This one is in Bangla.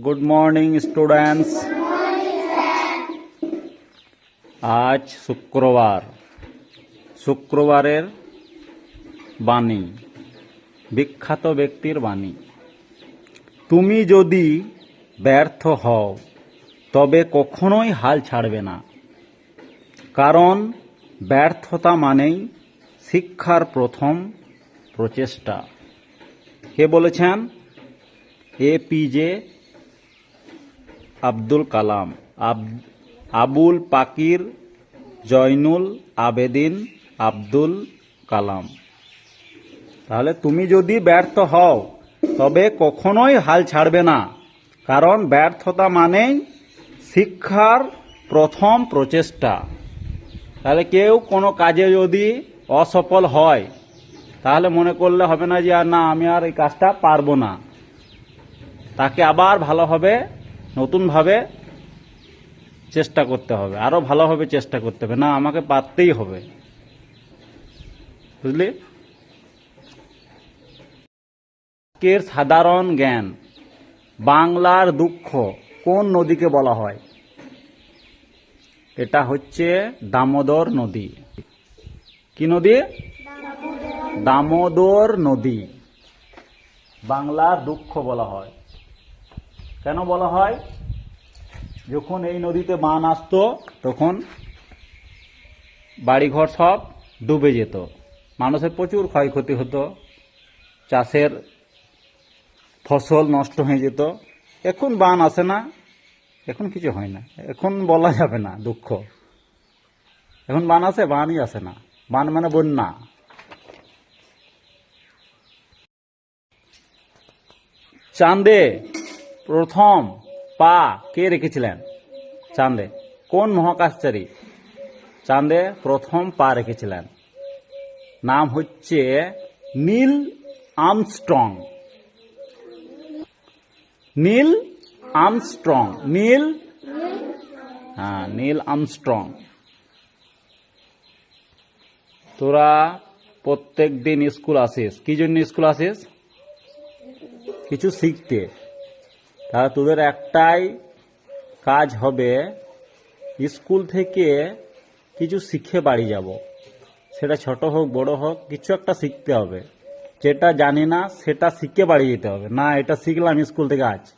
গুড মর্নিং স্টুডেন্টস আজ শুক্রবার। শুক্রবারের বাণী। বিখ্যাত ব্যক্তির বাণী। তুমি যদি ব্যর্থ হও, তবে কখনোই হাল ছাড়বে না। কারণ ব্যর্থতা মানেই শিক্ষার প্রথম প্রচেষ্টা। কে বলেছেন? এপিজে আব্দুল কালাম, আব- আবুল পাকির, জয়নুল আবেদিন, আব্দুল কালাম। তাহলে তুমি যদি ব্যর্থ হও, তবে কখনোই হাল ছাড়বে না, কারণ ব্যর্থতা মানেই শিক্ষার প্রথম প্রচেষ্টা। তাহলে কেউ কোনো কাজে যদি অসফল হয়, তাহলে মনে করলে হবে না যে আর না, আমি আর এই কাজটা পারব না। তাকে আবার ভালোভাবে নতুনভাবে চেষ্টা করতে হবে। আরও ভালোভাবে চেষ্টা করতে হবে। না, আমাকে পারতেই হবে। বুঝলি? আজকের সাধারণ জ্ঞান, বাংলার দুঃখ কোন নদীকে বলা হয়? এটা হচ্ছে দামোদর নদী। কি নদী? দামোদর নদী। বাংলার দুঃখ বলা হয়। কেন বলা হয়? যখন এই নদীতে বান আসতো, তখন বাড়িঘর সব ডুবে যেত। মানুষের প্রচুর ক্ষয়ক্ষতি হতো। চাষের ফসল নষ্ট হয়ে যেত। এখন বান আসে না, এখন কিছু হয় না। এখন বলা যাবে না দুঃখ। এখন বান আসে, বানই আসে না। বান মানে বন্যা। চাঁদে প্রথম পা কে রেখেছিলেন? চাঁদে কোন মহাকাশচারী? চাঁদে প্রথম পা রেখেছিলেন। নাম হচ্ছে নীল আমস্ট্রং। Neil Armstrong. নীল? হ্যাঁ নীল আমস্ট্রং। তোরা প্রত্যেক দিন স্কুল আসিস। কি জন্য স্কুল আসিস? কিছু শিখতে। তাহলে তোদের একটাই কাজ হবে স্কুল থেকে কিছু শিখে বাড়ি যাব। সেটা ছোট হোক, বড় হোক, কিছু একটা শিখতে হবে। যেটা জানি না, সেটা শিখে বাড়ি যেতে হবে। না, এটা শিখলাম স্কুল থেকে আজ।